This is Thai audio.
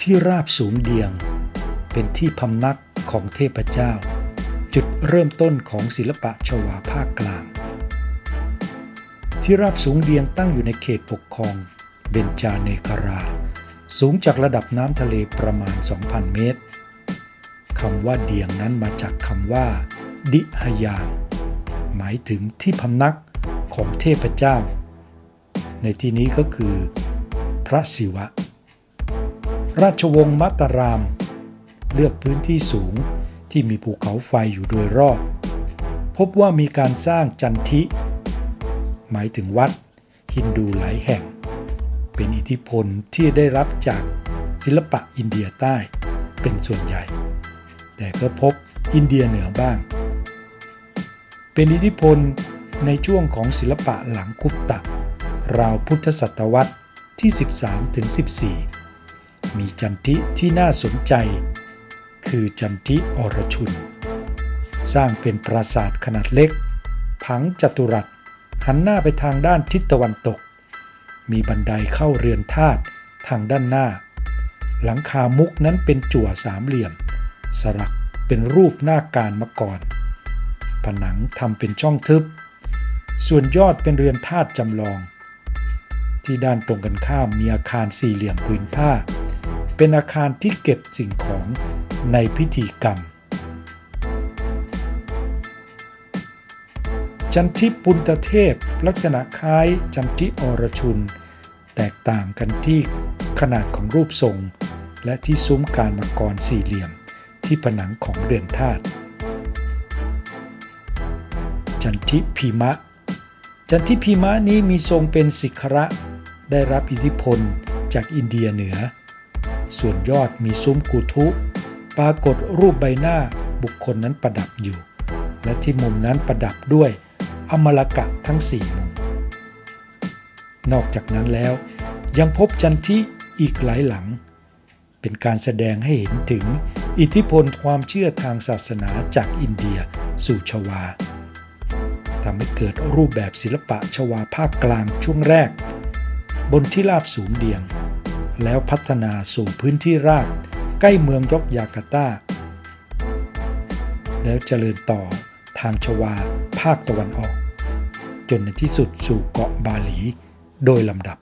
ที่ราบสูงเดียง เป็นที่พำนักของเทพเจ้า จุดเริ่มต้นของศิลปะชวาภาคกลาง ที่ราบสูงเดียงตั้งอยู่ในเขตปกครองเบญจาเนครา สูงจากระดับน้ำทะเลประมาณ 2,000 เมตรคำว่าเดียงนั้นมาจากคำว่า ดิหยางหมายถึงที่พำนักของเทพเจ้า ในที่นี้ก็คือ พระศิวะ ราชวงศ์มัตตาราม เลือกพื้นที่สูงที่มีภูเขาไฟอยู่โดยรอบ พบว่ามีการสร้างจันทิ หมายถึงวัดฮินดูหลายแห่ง เป็นอิทธิพลที่ได้รับจากศิลปะอินเดียใต้เป็นส่วนใหญ่ แต่ก็พบอินเดียเหนือบ้าง เป็นอิทธิพลในช่วงของศิลปะหลังคุปตะราวพุทธศตวรรษที่ 13ถึง14 มีจันทิที่น่าสนใจ คือจันทิอรชุน สร้างเป็นปราสาทขนาดเล็ก ผังจัตุรัสหันหน้าไปทางด้านทิศตะวันตก มีบันไดเข้าเรือนธาตุทางด้านหน้า หลังคามุกนั้นเป็นจั่วสามเหลี่ยม สลักเป็นรูปหน้าการมาก่อน ผนังทำเป็นช่องทึบ ส่วนยอดเป็นเรือนธาตุจำลอง ที่ด้านตรงกันข้ามมีอาคารสี่เหลี่ยมผืนผ้า เป็นอาคารที่เก็บสิ่งของในพิธีกรรม จันทิปุณตเทพลักษณะคล้ายจันทิอรชุน แตกต่างกันที่ขนาดของรูปทรง และที่ซุ้มการมังกรสี่เหลี่ยมที่ผนังของเรือนธาตุจันทิพีมะ จันทิพีมะนี้มีทรงเป็นสิกขระ ได้รับอิทธิพลจากอินเดียเหนือ ส่วนยอดมีซุ้มกุทุปรากฏรูปใบหน้าบุคคลนั้นประดับอยู่ และที่มุมนั้นประดับด้วยอมลกะทั้งสี่มุม นอกจากนั้นแล้ว ยังพบจันทิอีกหลายหลัง เป็นการแสดงให้เห็นถึงอิทธิพลความเชื่อทางศาสนาจากอินเดียสู่ชวาทำให้เกิดรูปแบบศิลปะชวาภาคกลางช่วงแรก บนที่ราบสูงเดียง แล้วพัฒนาสู่พื้นที่ราบ ใกล้เมืองยกยาการ์ตา แล้วเจริญต่อทางชวาภาคตะวันออก จนในที่สุดสู่เกาะบาหลีโดยลำดับ